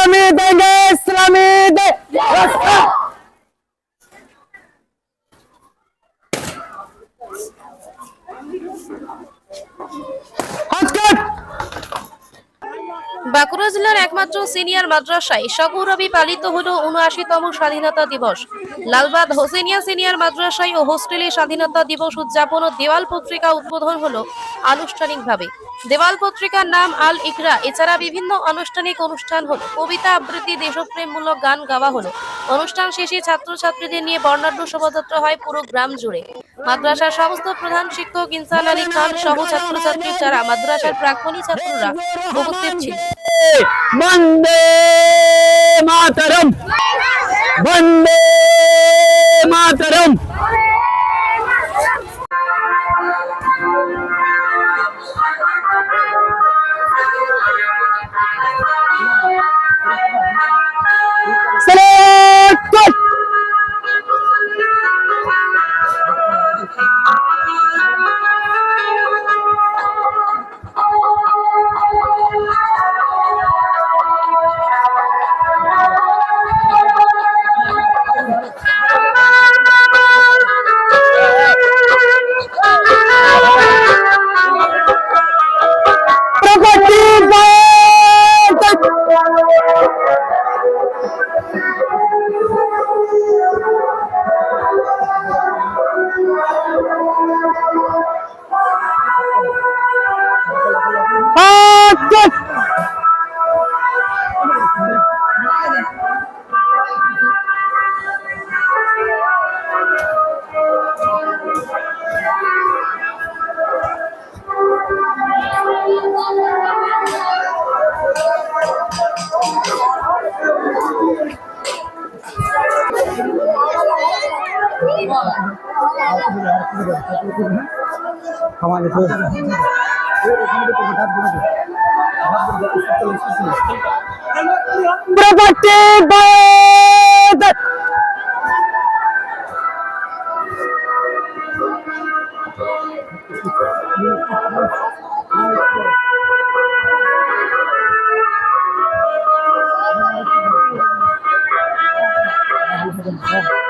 इस्लामी देंगे इस्लामी दे हट বাঁকুড়া জেলার একমাত্র সিনিয়র মাদ্রাসায় সগৌরবে পালিত হল উনআশিতম স্বাধীনতা দিবস। লালবাদ হোসেনিয়া সিনিয়র মাদ্রাসায় ও হোস্টেলে স্বাধীনতা দিবস উদযাপন ও দেওয়াল পত্রিকা উদ্বোধন হল আনুষ্ঠানিকভাবে। দেওয়াল পত্রিকার নাম আল ইকরা, এছাড়া বিভিন্ন আনুষ্ঠানিক অনুষ্ঠান হল। কবিতা আবৃত্তি, দেশপ্রেমমূলক গান গাওয়া হলো। অনুষ্ঠান শেষে ছাত্রছাত্রীদের নিয়ে বর্ণাঢ্য শোভাযাত্রা হয় পুরো গ্রাম জুড়ে। মাদ্রাসার সমস্ত প্রধান শিক্ষক, ইনসান আলী খান সহ ছাত্রছাত্রী যারা মাদ্রাসার প্রাক্তনী ছাত্ররা উপস্থিত ছিলেন। বন্দে কাট Property Board! Property